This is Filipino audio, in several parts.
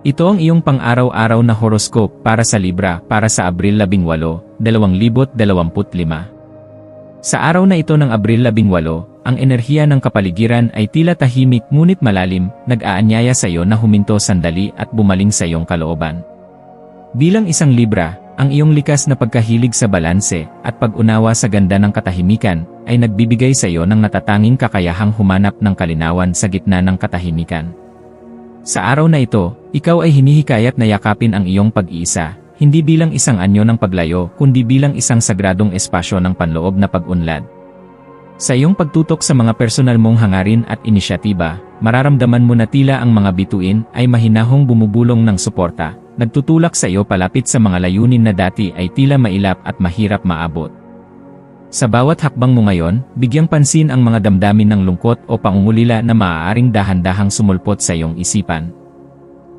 Ito ang iyong pang-araw-araw na horoscope para sa Libra para sa Abril 18, 2025. Sa araw na ito ng Abril 18, ang enerhiya ng kapaligiran ay tila tahimik ngunit malalim, nag-aanyaya sa iyo na huminto sandali at bumaling sa iyong kalooban. Bilang isang Libra, ang iyong likas na pagkahilig sa balanse at pag-unawa sa ganda ng katahimikan ay nagbibigay sa iyo ng natatanging kakayahang humanap ng kalinawan sa gitna ng katahimikan. Sa araw na ito, ikaw ay hinihikayat na yakapin ang iyong pag-iisa, hindi bilang isang anyo ng paglayo kundi bilang isang sagradong espasyo ng panloob na pag-unlad. Sa iyong pagtutok sa mga personal mong hangarin at inisyatiba, mararamdaman mo na tila ang mga bituin ay mahinahong bumubulong ng suporta, nagtutulak sa iyo palapit sa mga layunin na dati ay tila mailap at mahirap maabot. Sa bawat hakbang mo ngayon, bigyang pansin ang mga damdamin ng lungkot o pangungulila na maaaring dahan-dahang sumulpot sa iyong isipan.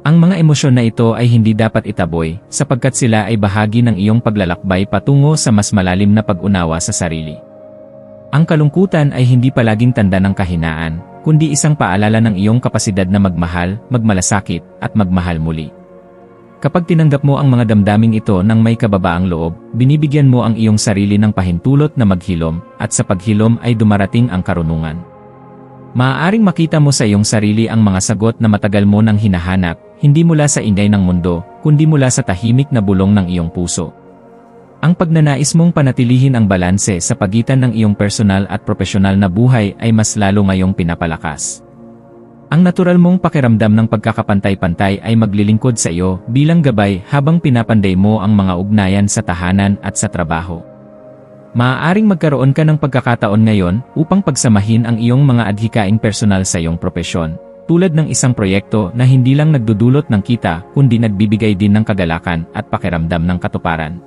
Ang mga emosyon na ito ay hindi dapat itaboy, sapagkat sila ay bahagi ng iyong paglalakbay patungo sa mas malalim na pag-unawa sa sarili. Ang kalungkutan ay hindi palaging tanda ng kahinaan, kundi isang paalala ng iyong kapasidad na magmahal, magmalasakit, at magmahal muli. Kapag tinanggap mo ang mga damdaming ito ng may kababaang loob, binibigyan mo ang iyong sarili ng pahintulot na maghilom, at sa paghilom ay dumarating ang karunungan. Maaaring makita mo sa iyong sarili ang mga sagot na matagal mo nang hinahanap, hindi mula sa ingay ng mundo, kundi mula sa tahimik na bulong ng iyong puso. Ang pagnanais mong panatilihin ang balanse sa pagitan ng iyong personal at profesional na buhay ay mas lalo ngayong pinapalakas. Ang natural mong pakiramdam ng pagkakapantay-pantay ay maglilingkod sa iyo bilang gabay habang pinapanday mo ang mga ugnayan sa tahanan at sa trabaho. Maaaring magkaroon ka ng pagkakataon ngayon upang pagsamahin ang iyong mga adhikaing personal sa iyong propesyon, tulad ng isang proyekto na hindi lang nagdudulot ng kita kundi nagbibigay din ng kagalakan at pakiramdam ng katuparan.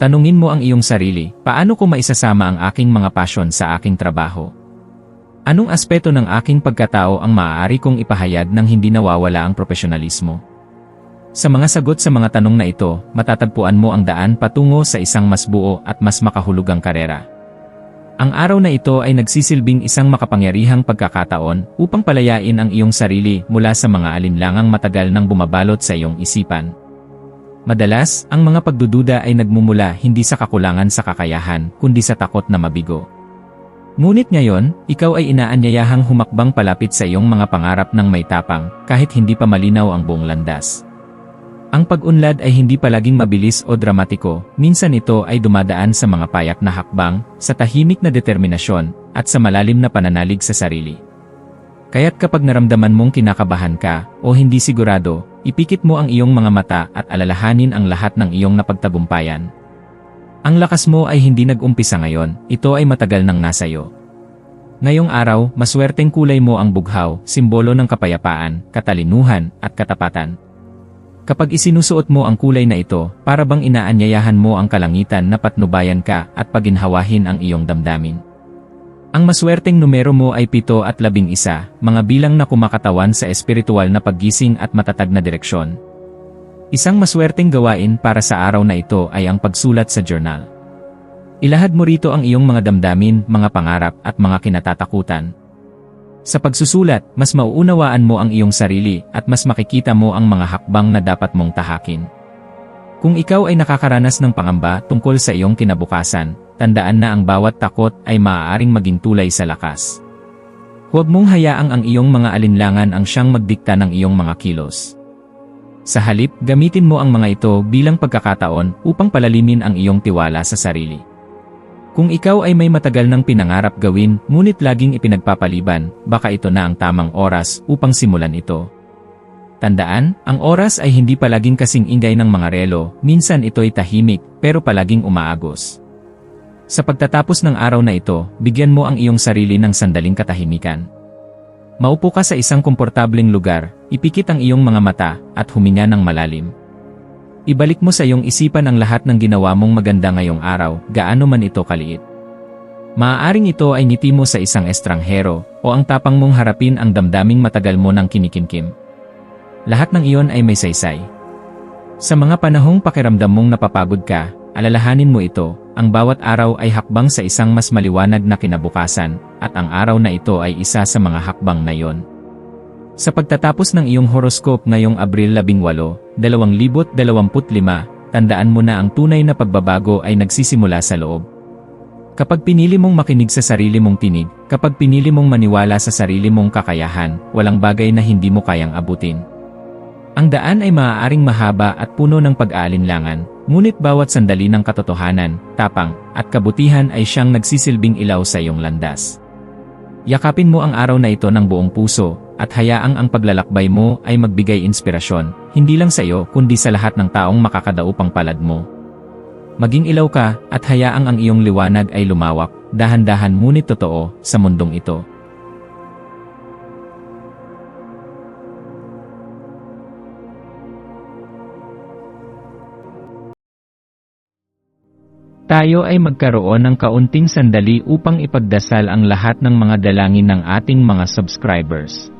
Tanungin mo ang iyong sarili, paano ko maisasama ang aking mga pasyon sa aking trabaho? Anong aspeto ng aking pagkatao ang maaari kong ipahayag nang hindi nawawala ang profesionalismo? Sa mga sagot sa mga tanong na ito, matatagpuan mo ang daan patungo sa isang mas buo at mas makahulugang karera. Ang araw na ito ay nagsisilbing isang makapangyarihang pagkakataon upang palayain ang iyong sarili mula sa mga alinlangang matagal nang bumabalot sa iyong isipan. Madalas, ang mga pagdududa ay nagmumula hindi sa kakulangan sa kakayahan, kundi sa takot na mabigo. Ngunit ngayon, ikaw ay inaanyayahang humakbang palapit sa iyong mga pangarap ng may tapang, kahit hindi pa malinaw ang buong landas. Ang pag-unlad ay hindi palaging mabilis o dramatiko, minsan ito ay dumadaan sa mga payak na hakbang, sa tahimik na determinasyon, at sa malalim na pananalig sa sarili. Kaya't kapag naramdaman mong kinakabahan ka, o hindi sigurado, ipikit mo ang iyong mga mata at alalahanin ang lahat ng iyong napagtagumpayan, ang lakas mo ay hindi nag-umpisa ngayon, ito ay matagal nang nasa iyo. Ngayong araw, maswerteng kulay mo ang bughaw, simbolo ng kapayapaan, katalinuhan, at katapatan. Kapag isinusuot mo ang kulay na ito, para bang inaanyayahan mo ang kalangitan na patnubayan ka at paginhawahin ang iyong damdamin. Ang maswerteng numero mo ay pito at labing isa, mga bilang na kumakatawan sa espiritual na paggising at matatag na direksyon, Isang maswerteng gawain para sa araw na ito ay ang pagsulat sa journal. Ilahad mo rito ang iyong mga damdamin, mga pangarap at mga kinatatakutan. Sa pagsusulat, mas mauunawaan mo ang iyong sarili at mas makikita mo ang mga hakbang na dapat mong tahakin. Kung ikaw ay nakakaranas ng pangamba tungkol sa iyong kinabukasan, tandaan na ang bawat takot ay maaaring maging tulay sa lakas. Huwag mong hayaang ang iyong mga alinlangan ang siyang magdikta ng iyong mga kilos. Sa halip, gamitin mo ang mga ito bilang pagkakataon upang palalimin ang iyong tiwala sa sarili. Kung ikaw ay may matagal ng pinangarap gawin ngunit laging ipinagpapaliban, baka ito na ang tamang oras upang simulan ito. Tandaan, ang oras ay hindi palaging kasing ingay ng mga relo, minsan ito'y tahimik, pero palaging umaagos. Sa pagtatapos ng araw na ito, bigyan mo ang iyong sarili ng sandaling katahimikan. Maupo ka sa isang komportableng lugar, ipikit ang iyong mga mata, at huminga ng malalim. Ibalik mo sa iyong isipan ang lahat ng ginawa mong maganda ngayong araw, gaano man ito kaliit. Maaaring ito ay ngiti mo sa isang estranghero, o ang tapang mong harapin ang damdaming matagal mo ng kinikimkim. Lahat ng iyon ay may saysay. Sa mga panahong pakiramdam mong napapagod ka, alalahanin mo ito, ang bawat araw ay hakbang sa isang mas maliwanag na kinabukasan, at ang araw na ito ay isa sa mga hakbang na yon. Sa pagtatapos ng iyong horoscope ngayong Abril 18, 2025, tandaan mo na ang tunay na pagbabago ay nagsisimula sa loob. Kapag pinili mong makinig sa sarili mong tinig, kapag pinili mong maniwala sa sarili mong kakayahan, walang bagay na hindi mo kayang abutin. Ang daan ay maaaring mahaba at puno ng pag-aalinlangan, ngunit bawat sandali ng katotohanan, tapang, at kabutihan ay siyang nagsisilbing ilaw sa iyong landas. Yakapin mo ang araw na ito ng buong puso, at hayaang ang paglalakbay mo ay magbigay inspirasyon, hindi lang sa iyo kundi sa lahat ng taong makakadaupang palad mo. Maging ilaw ka, at hayaang ang iyong liwanag ay lumawak, dahan-dahan ngunit totoo, sa mundong ito. Tayo ay magkaroon ng kaunting sandali upang ipagdasal ang lahat ng mga dalangin ng ating mga subscribers,